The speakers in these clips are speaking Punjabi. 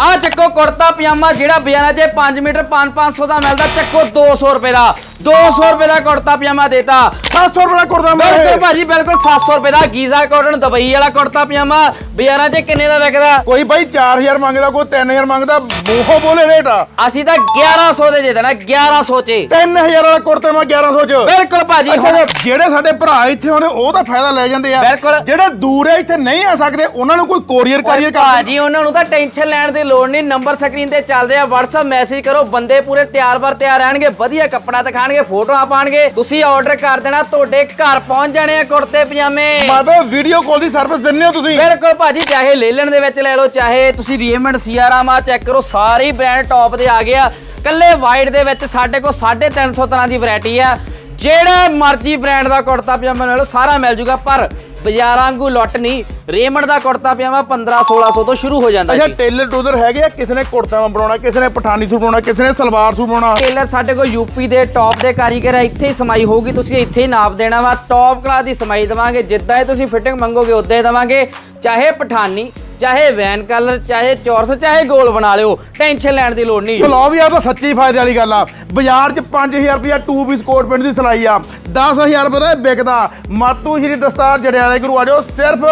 ਆ ਚੱਕੋ ਕੁੜਤਾ, ਪਜਾਮਾ ਜਿਹੜਾ ਬਾਜ਼ਾਰਾਂ 'ਚ 5 ਮੀਟਰ 5-500 ਦਾ ਮਿਲਦਾ, ਚੱਕੋ 200 ਰੁਪਏ ਦਾ। 200 ਰੁਪਏ ਦਾ ਕੁੜਤਾ ਪਜਾਮਾ ਦੇਤਾ। 700 ਰੁਪਏ ਦਾ ਕੁੜਤਾ ਮੈਂ ਬਿਲਕੁਲ ਭਾਜੀ ਬਿਲਕੁਲ 700 ਰੁਪਏ ਦਾ ਗੀਜ਼ਾ ਕਾਟਨ ਦੁਬਈ ਵਾਲਾ ਕੁੜਤਾ ਪਜਾਮਾ। ਬਾਜ਼ਾਰਾਂ 'ਚ ਕਿੰਨੇ ਦਾ ਵਿਕਦਾ? ਕੋਈ ਬਾਈ 4000 ਮੰਗਦਾ ਕੋਈ 3000 ਮੰਗਦਾ ਮੋਹ ਬੋਲੇ ਰੇਟ ਆ। ਅਸੀਂ ਤਾਂ 1100 ਦੇ ਦੇ ਦੇਣਾ 1100 'ਚ। 3000 ਵਾਲਾ ਕੁੜਤਾ ਮੈਂ 1100 ਚ। ਬਿਲਕੁਲ ਭਾਜੀ ਹੁਣ ਜਿਹੜੇ ਸਾਡੇ ਭਰਾ ਇੱਥੇ ਆਉਂਦੇ ਉਹ ਤਾਂ ਫਾਇਦਾ ਲੈ ਜਾਂਦੇ ਆ। ਬਿਲਕੁਲ। ਜਿਹੜੇ ਦੂਰ ਆ ਇੱਥੇ ਨਹੀਂ ਆ ਸਕਦੇ ਉਹਨਾਂ ਨੂੰ ਕੋਈ ਕੋਰੀਅਰ ਕਾਰੀਅਰ ਕਰ ਭਾਜੀ ਉਹਨਾਂ ਨੂੰ ਤਾਂ ਟੈਨਸ਼ਨ ਲੈਣ ਦੀ ਲੋੜ ਨਹੀਂ। ਨੰਬਰ ਸਕਰੀਨ ਤੇ ਚੱਲ ਰਿਹਾ WhatsApp ਮੈਸੇਜ ਕਰੋ ਬੰਦੇ ਪੂਰੇ ਤਿਆਰ ਬਰ ਤਿਆਰ ਰਹਿਣਗੇ ਵਧੀਆ ਕੱਪੜਾ ਦਿਖਾਣਗੇ ਫੋਟੋਆਂ ਪਾਣਗੇ। ਤੁਸੀਂ ਆਰਡਰ ਕਰ ਦੇਣਾ ਤੁਹਾਡੇ ਘਰ ਪਹੁੰਚ ਜਾਣੇ ਆ ਕੁੜਤੇ ਪਜਾਮੇ। ਮਾਤਾ ਵੀਡੀਓ ਕਾਲ ਦੀ ਸਰਵਿਸ ਦਿੰਦੇ ਹੋ ਤੁਸੀਂ? ਬਿਲਕੁਲ ਭਾਜੀ ਚਾਹੇ ਲੇਲਣ ਦੇ ਵਿੱਚ ਲੈ ਲਓ ਚਾਹੇ ਤੁਸੀਂ ਰੀਮੰਡ ਸੀਆਰਾਮਾ ਚੈੱਕ ਕਰੋ ਸਾਰੇ ਬ੍ਰਾਂਡ ਟੌਪ ਦੇ ਆ ਗਏ ਆ। ਕੱਲੇ ਵਾਈਟ ਦੇ ਵਿੱਚ ਸਾਡੇ ਕੋਲ 350 ਤਰ੍ਹਾਂ ਦੀ ਵੈਰਾਈਟੀ ਆ। ਜਿਹੜਾ ਮਰਜ਼ੀ ਬ੍ਰਾਂਡ ਦਾ ਕੁੜਤਾ ਪਜਾਮਾ ਲੈ ਲਓ ਸਾਰਾ ਮਿਲ ਜੂਗਾ ਪਰ ਬਾਜ਼ਾਰਾਂ ਵਾਂਗੂ ਲੁੱਟ ਨਹੀਂ। ਰੇਮੰਡ ਦਾ ਕੁੜਤਾ ਪਜਾਮਾ 15 1600 ਤੋਂ ਸ਼ੁਰੂ ਹੋ ਜਾਂਦਾ ਅੱਛਾ ਜੀ। ਟੇਲਰ ਟੂਲਰ ਹੈਗੇ ਆ? ਕਿਸੇ ਨੇ ਕੁੜਤਾ ਬਣਾਉਣਾ ਕਿਸੇ ਨੇ ਪਠਾਨੀ ਸੂਟ ਬਣਾਉਣਾ ਕਿਸੇ ਨੇ ਸਲਵਾਰ ਸੂਟ ਬਣਾਉਣਾ? ਟੇਲਰ ਸਾਡੇ ਕੋਲ ਯੂਪੀ ਦੇ ਟੌਪ ਦੇ ਕਾਰੀਗਰ ਆ ਇੱਥੇ ਹੀ ਸਮਾਈ ਹੋਊਗੀ ਤੁਸੀਂ ਇੱਥੇ ਹੀ ਨਾਪ ਦੇਣਾ ਵਾ। ਟੌਪ ਕਲਾਸ ਦੀ ਸਮਾਈ ਦੇਵਾਂਗੇ ਜਿੱਦਾਂ ਹੀ ਤੁਸੀਂ ਫਿਟਿੰਗ ਮੰਗੋਗੇ ਉਦਾਂ ਹੀ ਦੇਵਾਂਗੇ ਚਾਹੇ ਪਠਾਨੀ ਚਾਹੇ ਵੈਨ ਕਲਰ, ਚਾਹੇ ਚੌਰਸ, ਚਾਹੇ ਗੋਲ ਬਣਾ ਲਿਓ, ਟੈਨਸ਼ਨ ਲੈਣ ਦੀ ਲੋੜ ਨਹੀਂ। ਲਓ ਵੀ ਆ ਤਾਂ ਸੱਚੀ ਫਾਇਦੇ ਵਾਲੀ ਗੱਲ ਆ। ਬਾਜ਼ਾਰ 'ਚ 5000 ਰੁਪਇਆ ਟੂ ਪੀਸ ਕੋਟ ਪੈਂਟ ਦੀ ਸਿਲਾਈ ਆ। 10000 ਰੁਪਏ ਦਾ ਵਿਕਦਾ। ਮਾਤੂ ਸ਼੍ਰੀ ਦਸਤਾਰ ਜੜਿਆਲੇ ਗੁਰੂ ਆ ਜਾਓ ਸਿਰਫ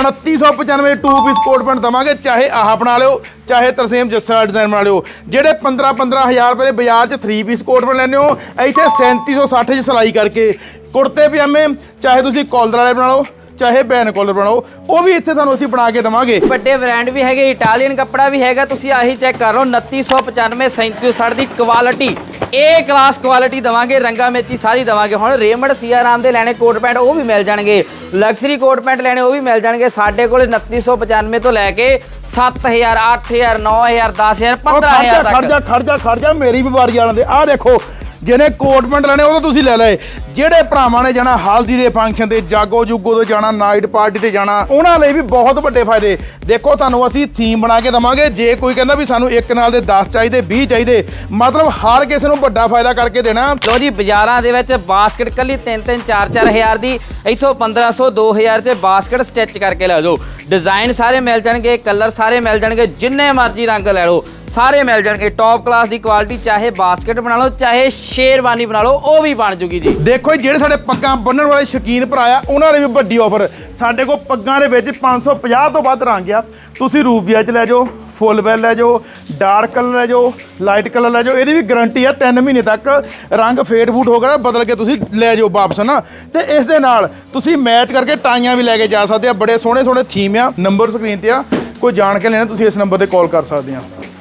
2995 2 ਪੀਸ ਕੋਟ ਪੈਂਟ ਦਵਾਂਗੇ, ਚਾਹੇ ਆਹ ਬਣਾ ਲਿਓ, ਚਾਹੇ ਤਰਸੇਮ ਜੱਸਾ ਡਿਜ਼ਾਈਨ ਬਣਾ ਲਿਓ। ਜਿਹੜੇ 15 15000 ਰੁਪਏ ਦੇ ਬਾਜ਼ਾਰ 'ਚ 3 ਪੀਸ ਕੋਟ ਪੈਂਟ ਲੈਂਦੇ ਹੋ, ਇੱਥੇ 3760 'ਚ ਸਿਲਾਈ ਕਰਕੇ। ਕੁੜਤੇ ਪਜਾਮੇ ਚਾਹੇ ਤੁਸੀਂ ਕਾਲਰ ਵਾਲੇ ਬਣਾ ਲਓ ਚਾਹੇ ਬੈਨ ਕਾਲਰ ਬਣਾਓ ਉਹ ਵੀ ਇੱਥੇ ਤੁਹਾਨੂੰ ਅਸੀਂ ਬਣਾ ਕੇ ਦਵਾਂਗੇ। ਵੱਡੇ ਬ੍ਰਾਂਡ ਵੀ ਹੈਗੇ ਇਟਾਲੀਅਨ ਕੱਪੜਾ ਵੀ ਹੈਗਾ ਤੁਸੀਂ ਆਹੀ ਚੈੱਕ ਕਰ ਲਓ 2995 3760 ਦੀ ਕੁਆਲਿਟੀ ਏ ਕਲਾਸ ਕੁਆਲਿਟੀ ਦਵਾਂਗੇ ਰੰਗਾ ਮੇਚੀ ਸਾਰੀ ਦਵਾਂਗੇ। ਹੁਣ ਰੇਮੰਡ ਸੀਆਰਾਮ ਦੇ ਲੈਣੇ ਕੋਟ ਪੈਂਟ ਉਹ ਵੀ ਮਿਲ ਜਾਣਗੇ। ਲਗਜ਼ਰੀ ਕੋਟ ਪੈਂਟ ਲੈਣੇ ਉਹ ਵੀ ਮਿਲ ਜਾਣਗੇ। ਸਾਡੇ ਕੋਲ 2995 ਤੋਂ ਲੈ ਕੇ 7000 8000 9000 10000 ਉਹ ਖੜ ਜਾ 15000 ਖੜ ਤੱਕ ਜਾ ਖੜ ਜਾ ਖੜ ਜਾ ਮੇਰੀ ਵੀ ਵਾਰੀ ਆਣ ਦੇ। ਆਹ ਦੇਖੋ ਜਿਹਨੇ ਕੋਟ ਪੈਂਟ ਲੈਣੇ, ਉਹ ਤਾਂ ਤੁਸੀਂ ਲੈ ਲਏ। ਜਿਹੜੇ ਭਰਾਵਾਂ ਨੇ ਜਾਣਾ ਹਲਦੀ ਦੇ ਫੰਕਸ਼ਨ ਤੇ, ਜਾਗੋ ਜੁਗੋ ਤੇ ਜਾਣਾ, ਨਾਈਟ ਪਾਰਟੀ ਤੇ ਜਾਣਾ, ਉਹਨਾਂ ਲਈ ਵੀ ਬਹੁਤ ਵੱਡੇ ਫਾਇਦੇ। ਦੇਖੋ, ਤੁਹਾਨੂੰ ਅਸੀਂ ਥੀਮ ਬਣਾ ਕੇ ਦਵਾਂਗੇ। ਜੇ ਕੋਈ ਕਹਿੰਦਾ ਵੀ ਸਾਨੂੰ ਇੱਕ ਨਾਲ ਦੇ 10 ਚਾਹੀਦੇ 20 ਚਾਹੀਦੇ, ਮਤਲਬ ਹਰ ਕਿਸੇ ਨੂੰ ਵੱਡਾ ਫਾਇਦਾ ਕਰਕੇ ਦੇਣਾ। ਲੋ ਜੀ, ਬਾਜ਼ਾਰਾਂ ਦੇ ਵਿੱਚ ਬਾਸਕਟ ਕੱਲੀ 3 3 4 4000 ਦੀ, ਇੱਥੋਂ 1500 2000 ਚ ਬਾਸਕਟ ਸਟਿਚ ਕਰਕੇ ਲੈ ਜਾਓ। ਡਿਜ਼ਾਈਨ ਸਾਰੇ ਮਿਲ ਜਾਣਗੇ ਕਲਰ ਸਾਰੇ ਮਿਲ ਜਾਣਗੇ, ਜਿੰਨੇ ਮਰਜ਼ੀ ਰੰਗ ਲੈ ਲਓ। ਸਾਰੇ ਮਿਲ ਜਾਣਗੇ। ਟੌਪ ਕਲਾਸ ਦੀ ਕੁਆਲਿਟੀ ਚਾਹੇ ਬਾਸਕਟ ਬਣਾ ਲਓ ਚਾਹੇ ਸ਼ੇਰਵਾਨੀ ਬਣਾ ਲਓ ਉਹ ਵੀ ਬਣ ਜੂਗੀ ਜੀ। ਦੇਖੋ ਜੀ, ਜਿਹੜੇ ਸਾਡੇ ਪੱਗਾਂ ਬੰਨਣ ਵਾਲੇ ਸ਼ੌਕੀਨ ਭਰਾ ਆ ਉਹਨਾਂ ਲਈ ਵੀ ਵੱਡੀ ਆਫਰ ਸਾਡੇ ਕੋਲ ਪੱਗਾਂ ਦੇ ਵਿੱਚ 550 ਤੋਂ ਵੱਧ ਰੰਗ ਆ। ਤੁਸੀਂ ਰੂਬੀਆ ਚ ਲੈ ਜਾਓ ਫੁੱਲ ਵੈਲ ਲੈ ਜਾਓ ਡਾਰਕ ਕਲਰ ਲੈ ਜਾਓ ਲਾਈਟ ਕਲਰ ਲੈ ਜਾਓ ਇਹਦੀ ਵੀ ਗਾਰੰਟੀ ਆ 3 ਮਹੀਨੇ ਤੱਕ ਰੰਗ ਫੇਡ ਫੂਟ ਹੋ ਗਿਆ ਬਦਲ ਕੇ ਤੁਸੀਂ ਲੈ ਜਾਓ ਵਾਪਸ ਨਾ ਤੇ ਇਸ ਦੇ ਨਾਲ ਤੁਸੀਂ ਮੈਚ ਕਰਕੇ ਟਾਈਆਂ ਵੀ ਲੈ ਕੇ ਜਾ ਸਕਦੇ ਆ ਬੜੇ ਸੋਹਣੇ ਸੋਹਣੇ ਥੀਮ ਆ ਨੰਬਰ ਸਕਰੀਨ ਤੇ ਆ ਕੋਈ ਜਾਣ ਕੇ ਲੈਣਾ ਤੁਸੀਂ ਇਸ ਨੰਬਰ ਤੇ ਕਾਲ ਕਰ ਸਕਦੇ ਆ।